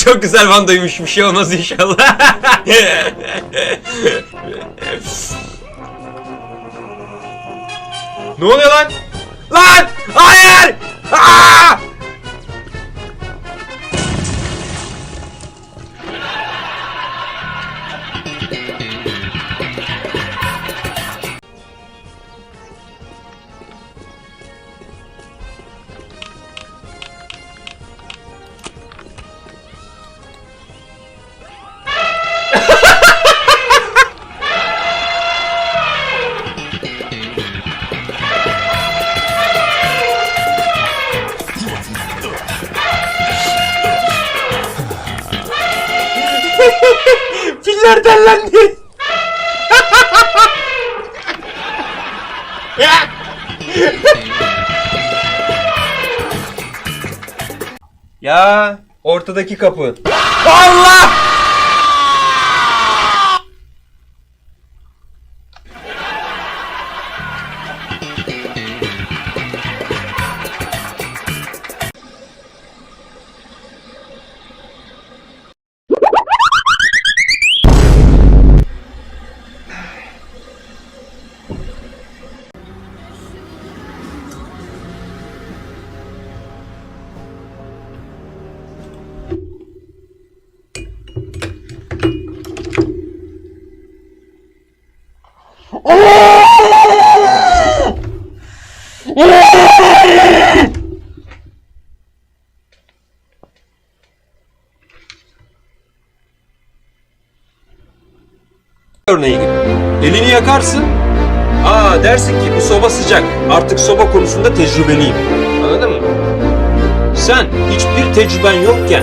Çok güzel vandaymış bir şey olmaz inşallah. ne oluyor lan? Lan! Hayır! Aa! Filler dellendi. ya ortadaki kapı. Allah! Örneği. Elini yakarsın. Aa dersin ki bu soba sıcak. Artık soba konusunda tecrübeliyim. Anladın mı? Sen hiçbir tecrüben yokken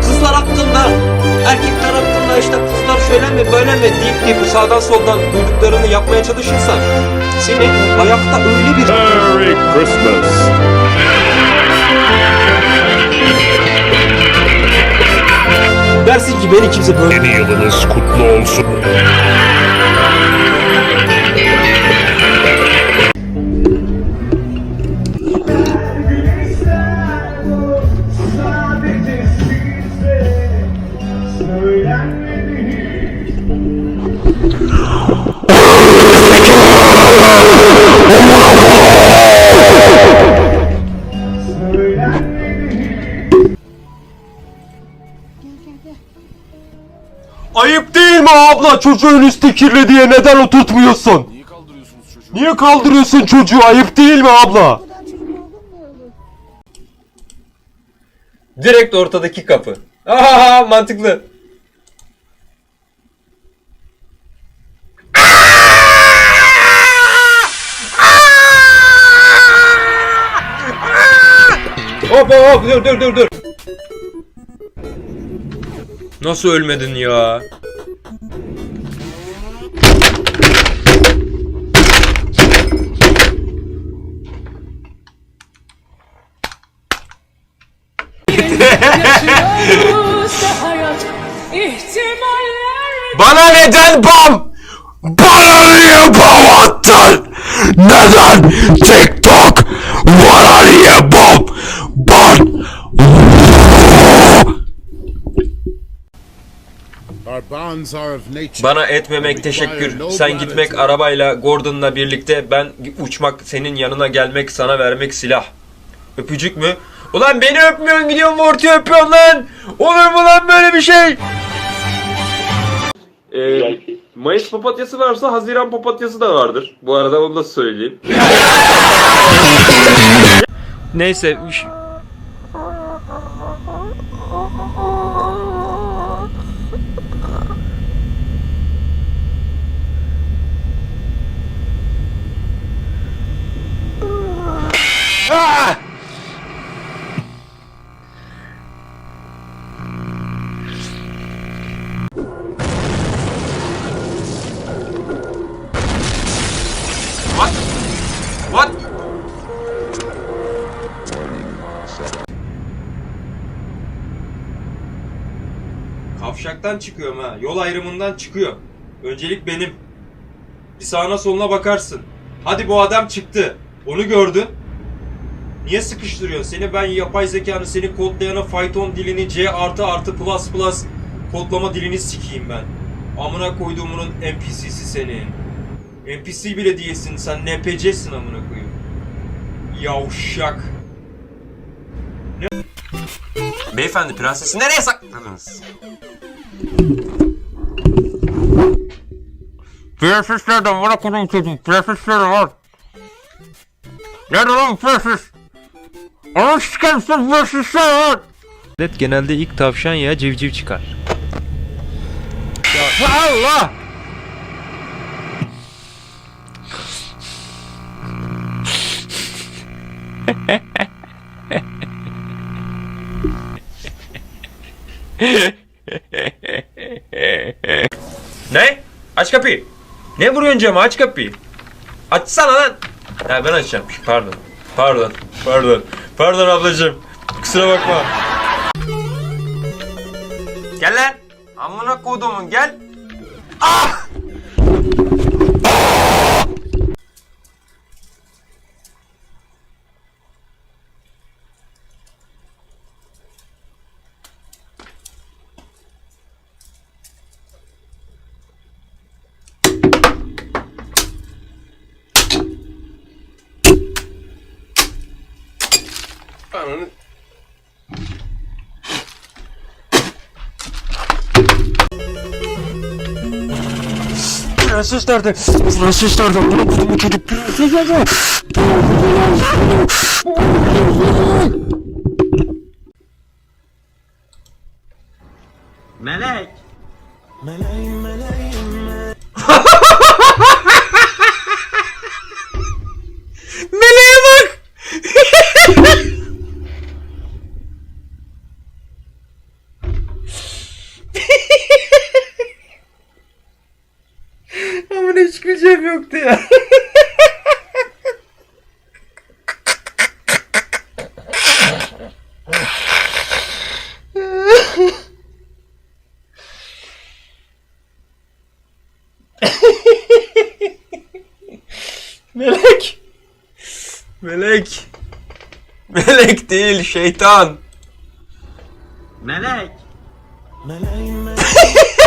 kızlar hakkında, erkekler hakkında işte kızlar şöyle mi böyle mi deyip deyip sağdan soldan duyduklarını yapmaya çalışırsan seni ayakta öyle bir Merry Christmas. Dersin ki beni kimse böyle Yeni yılınız kutlu olsun. Çocuğun üstü kirli diye neden oturtmuyorsun? Niye kaldırıyorsunuz çocuğu? Niye kaldırıyorsun çocuğu ayıp değil mi abla? direkt ortadaki kapı. Aa mantıklı. Hop hop dur dur dur dur. Nasıl ölmedin ya? Bana neden bam? Bana niye bam attın? Neden TikTok? Bana niye bam? Ban? Bana etmemek teşekkür. Sen gitmek arabayla Gordon'la birlikte ben uçmak senin yanına gelmek sana vermek silah. Öpücük mü? Ulan beni öpmüyorsun gidiyorsun Morty'yi öpüyorsun lan. Olur mu lan böyle bir şey? Ee, Mayıs papatyası varsa Haziran papatyası da vardır. Bu arada onu da söyleyeyim. Neyse. Kavşaktan çıkıyorum ha. Yol ayrımından çıkıyor. Öncelik benim. Bir sağına soluna bakarsın. Hadi bu adam çıktı. Onu gördün. Niye sıkıştırıyorsun? Seni ben yapay zekanı, seni kodlayana Python dilini, C artı artı plus plus kodlama dilini sikeyim ben. Amına koyduğumunun NPC'si senin. NPC bile değilsin sen NPC'sin amına koyayım. Yavşak. Ne? Beyefendi prensesi nereye sakladınız? Prenses nerede? Bana konum çocuk. Prenses nerede var? Nerede lan prenses? Anam sikerim sen prenses nerede var? Adet genelde ilk tavşan ya civciv çıkar. Allah! Ne? Aç kapıyı. Ne vuruyorsun cama? Aç kapıyı. Açsana lan. Ha ben açacağım. Pardon. Pardon. Pardon. Pardon ablacığım. Kusura bakma. Gel lan. Amına kodumun gel. Ah! Ananı... Prenses nerede? Prenses nerede? Bana konumu çocuk. Prenses nerede? Meleğe Güleceğim yoktu ya. Melek. Melek. Melek değil şeytan. Melek. Meleğim